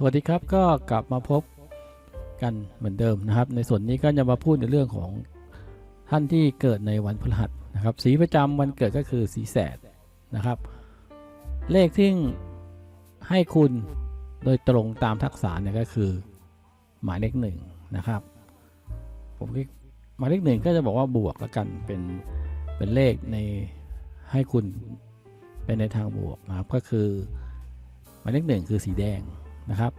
สวัสดีครับก็กลับมาพบกันเหมือนเดิมนะครับ ในส่วนนี้ก็จะมาพูดในเรื่องของท่านที่เกิดในวันพฤหัสนะครับ สีประจำวันเกิดก็คือสีแสดนะครับ เลขที่ให้คุณโดยตรงตามทักษะเนี่ยก็คือหมายเลขหนึ่งนะครับผมหมายเลขหนึ่งก็จะบอกว่าบวกแล้วกันเป็นเป็นเลขในให้คุณเป็นในทางบวกนะครับก็คือหมายเลขหนึ่งคือสีแดง นะครับ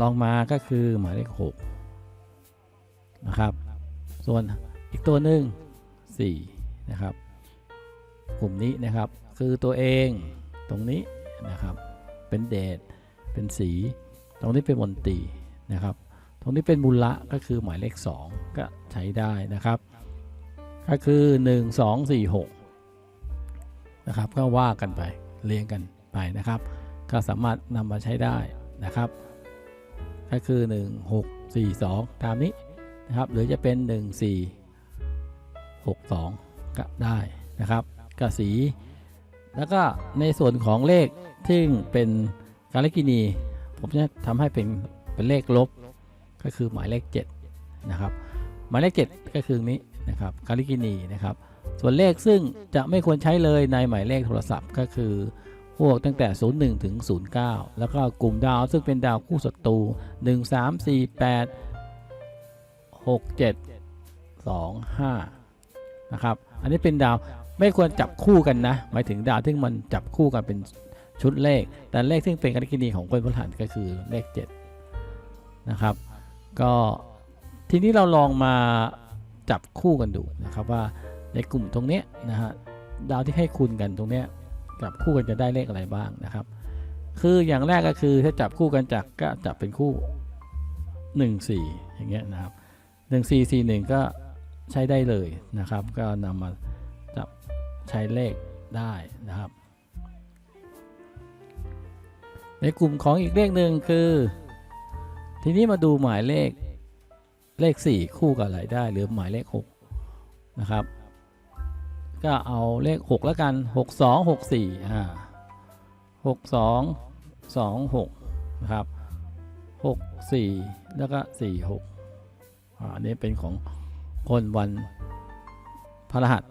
ลองมาก็คือหมายเลข6นะครับ ส่วนอีกตัวหนึ่ง4นะครับ กลุ่มนี้นะครับคือตัวเองตรงนี้นะครับ เป็นเดชเป็นสี ตรงนี้เป็นมนตรีนะครับ ตรงนี้เป็นบุละก็คือหมายเลข 2 ก็ใช้ได้นะครับ ก็คือ 1 2 4 6นะครับก็ว่ากันไปเรียงกันไปนะครับ ก็สามารถนำมาใช้ได้ นะครับ ก็คือ 1 6 4 2 ตามนี้นะครับ หรือจะเป็น 1 4 6 2 ก็ได้นะครับกสี แล้วก็ในส่วนของเลขที่เป็นการเลขกินี ผมจะทำให้เป็นเป็นเลขลบก็คือหมายเลข7นะครับหมายเลข 7 ก็คือนี้นะครับการเลขกินีนะครับ ส่วนเลขซึ่งจะไม่ควรใช้เลยในหมายเลขโทรศัพท์ก็คือ พวกตั้งแต่ 01 ถึง 09 แล้วก็กลุ่มดาวซึ่งเป็นดาวคู่ศัตรู 1 3 4 8 6 7 2 5 นะครับ อันนี้เป็นดาวไม่ควรจับคู่กันนะ หมายถึงดาวที่มันจับคู่กันเป็นชุดเลข แต่เลขที่งเป็นกรณีของคนพลหันก็คือเลข 7 นะครับ ก็ทีนี้เราลองมาจับคู่กันดูนะครับว่าในกลุ่มตรงนี้นะฮะดาวที่ให้คูณกันตรงเนี้ย จับคู่กันจะได้เลขอะไรบ้างนะครับ คืออย่างแรกก็คือถ้าจับคู่กันจากก็จับเป็นคู่ 1 4 อย่างเงี้ยนะครับ 1 4 4 1 ก็ใช้ได้เลยนะครับ ก็นำมาจับใช้เลขได้นะครับ ในกลุ่มของอีกเลขหนึ่งคือ ทีนี้มาดูหมายเลขเลข 4 คู่กับอะไรได้ หรือหมายเลข 6 นะครับ ก็เอาเลข 6 แล้วกัน 6 2 6 4อ่า6 2 2 6นะครับ 6 4 แล้วก็ 4 6อ่าอันนี้เป็นของคนวันพฤหัส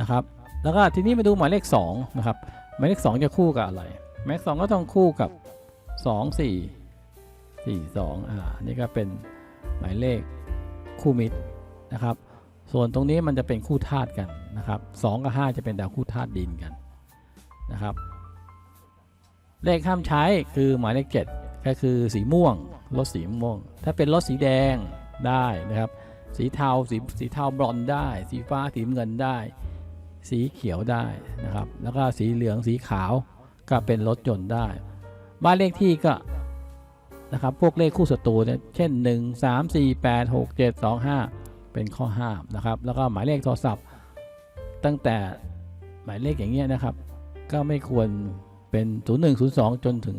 นะครับ แล้วก็ทีนี้มาดูหมายเลข 2 นะครับ หมายเลข 2 จะคู่กับอะไรหมายเลข2ก็ต้องคู่กับ 2 4 4 2อ่านี่ก็เป็นหมายเลขคู่มิตรนะครับ ส่วนตรงนี้มันจะเป็นคู่ธาตุกันนะครับ2กับ 5 จะเป็นดาวคู่ธาตุดินกันนะครับ เลขห้ามใช้คือหมายเลข7ก็คือสีม่วงรถสีม่วง ถ้าเป็นรถสีแดงได้นะครับ สีเทาสีสีเทาบรอนได้ สีฟ้าสีเงินได้ สีเขียวได้นะครับ แล้วก็สีเหลืองสีขาวก็เป็นรถยนต์ได้ บ้านเลขที่ก็นะครับพวกเลขคู่ศัตรูเนี่ยเช่น 1 3 4 8 6 7 2 5 เป็นข้อห้ามนะครับ แล้วก็หมายเลขโทรศัพท์ ตั้งแต่หมายเลขอย่างเงี้ยนะครับ ก็ไม่ควรเป็น 01 02 จนถึง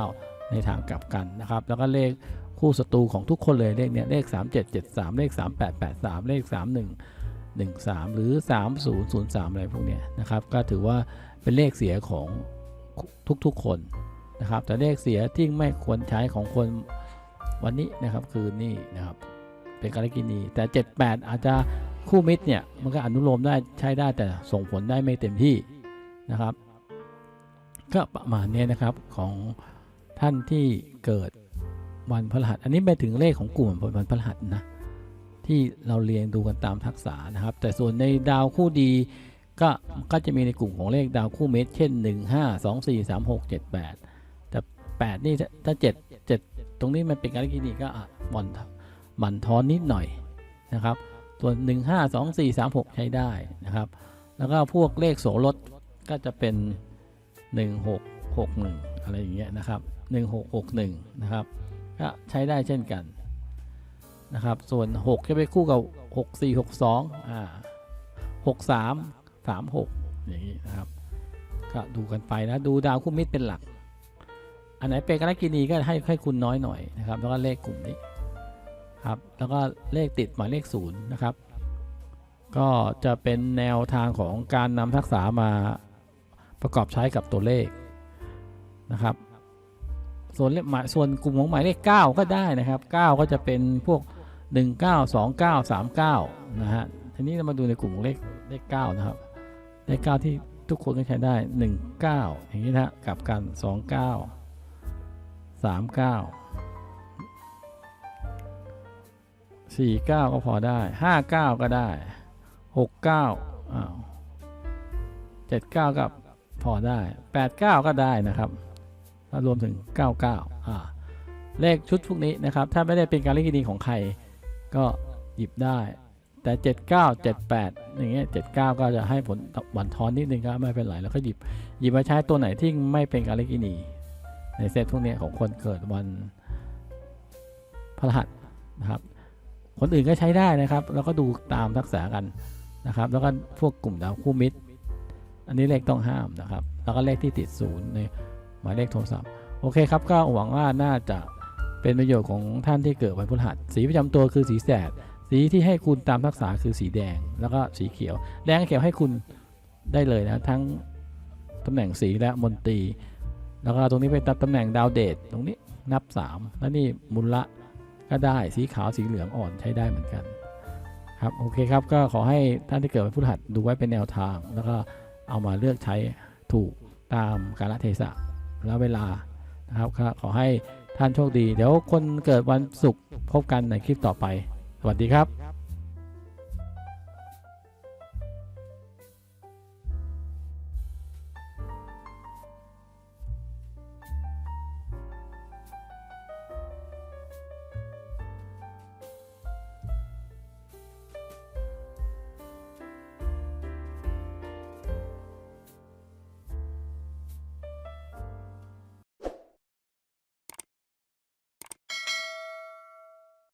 09 ในทางกลับกันนะครับ แล้วก็เลขคู่ศัตรูของทุกคนเลยเลขเนี้ยเลข 3773 เลข 3883 เลข 31 13 หรือ 3003 อะไรพวกเนี้ยนะครับ ก็ถือว่าเป็นเลขเสียของทุกๆคนนะครับ แต่เลขเสียที่ไม่ควรใช้ของคนวันนี้นะครับคือนี่นะครับ เป็นการกินีแต่ 78 อาจจะคู่มิตรเนี่ยมันก็อนุโลมได้ใช้ได้แต่ส่งผลได้ไม่เต็มที่นะครับ ก็ประมาณนี้นะครับของท่านที่เกิดวันพฤหัส อันนี้ไปถึงเลขของกลุ่มวันพฤหัสนะที่เราเรียงดูกันตามทักษะนะครับ แต่ส่วนในดาวคู่ดีก็ก็จะมีในกลุ่มของเลขดาวคู่เมตรเช่น 1 5 2 4 3 6 7 8 แต่ 8 นี่ถ้า 7 7 ตรงนี้มันเป็นการกินีก็อะบอล บั่นทอนนิดหน่อยนะครับส่วน1 5 2 4 3 6 ใช้ได้นะครับ แล้วก็พวกเลขโสรถก็จะเป็น 1 6 6 1 อะไรอย่างเงี้ยนะครับ 1 6 6 1 นะครับ ก็ใช้ได้เช่นกันนะครับ ส่วน 6 จะไปคู่กับ 6 4 6 2 อ่า 6 3 3 6 อย่างนี้นะครับ ก็ดูกันไปนะ ดูดาวคู่มิตรเป็นหลัก อันไหนเป็นกรกินีก็ให้ให้คุณน้อยหน่อยนะครับ แล้วก็เลขกลุ่มนี้ ครับแล้วก็เลขติดหมายเลขศูนย์นะครับ ก็จะเป็นแนวทางของการนำทักษะมาประกอบใช้กับตัวเลขนะครับ ส่วนเลขหมายส่วนกลุ่มของหมายเลข 9 ก็ได้นะครับ 9 ก็จะเป็นพวก 19 29 39 นะฮะทีนี้เรามาดูในกลุ่มของเลขเลข 9 นะครับ เลข 9 ที่ทุกคนก็ใช้ได้ 19 อย่างนี้นะกับกัน 29 39 49ก็พอได้59ก็ได้69อ้าว79กับพอได้89ก็ได้นะครับรวมถึง99อ่าเลขชุดพวกนี้นะครับ ถ้าไม่ได้เป็นการเลขที่ดีของใครก็หยิบได้ แต่ 79 78 อย่างเงี้ย79 ก็จะให้ผลบันทอนนิดนึงก็ไม่เป็นไรแล้วก็หยิบหยิบมาใช้ตัวไหนที่ไม่เป็นการเลขที่ดีในเซตพวกนี้ของคนเกิดวันพฤหัสนะครับ คนอื่นก็ใช้ได้นะครับ แล้วก็ดูตามทักษะกันนะครับ แล้วก็พวกกลุ่มดาวคู่มิตร อันนี้เลขต้องห้ามนะครับ แล้วก็เลขที่ติดศูนย์ในหมายเลขโทรศัพท์ โอเคครับ ก็หวังว่าน่าจะเป็นประโยชน์ของท่านที่เกิดวันพฤหัส สีประจำตัวคือสีแสด สีที่ให้คุณตามทักษะคือสีแดง แล้วก็สีเขียว แดงเขียวให้คุณได้เลยนะ ทั้งตำแหน่งสีและมนตรี แล้วก็ตรงนี้เป็นตำแหน่งดาวเดชตรงนี้นับ 3 แล้วนี่มุลละ ก็ได้สีขาวสีเหลืองอ่อนใช้ได้เหมือนกันครับโอเคครับก็ขอให้ท่านที่เกิดวันพฤหัดดูไว้เป็นแนวทาง แล้วก็เอามาเลือกใช้ถูกตามกาลเทศะและเวลานะครับขอให้ท่านโชคดี เดี๋ยวคนเกิดวันศุกร์พบกันในคลิปต่อไป สวัสดีครับ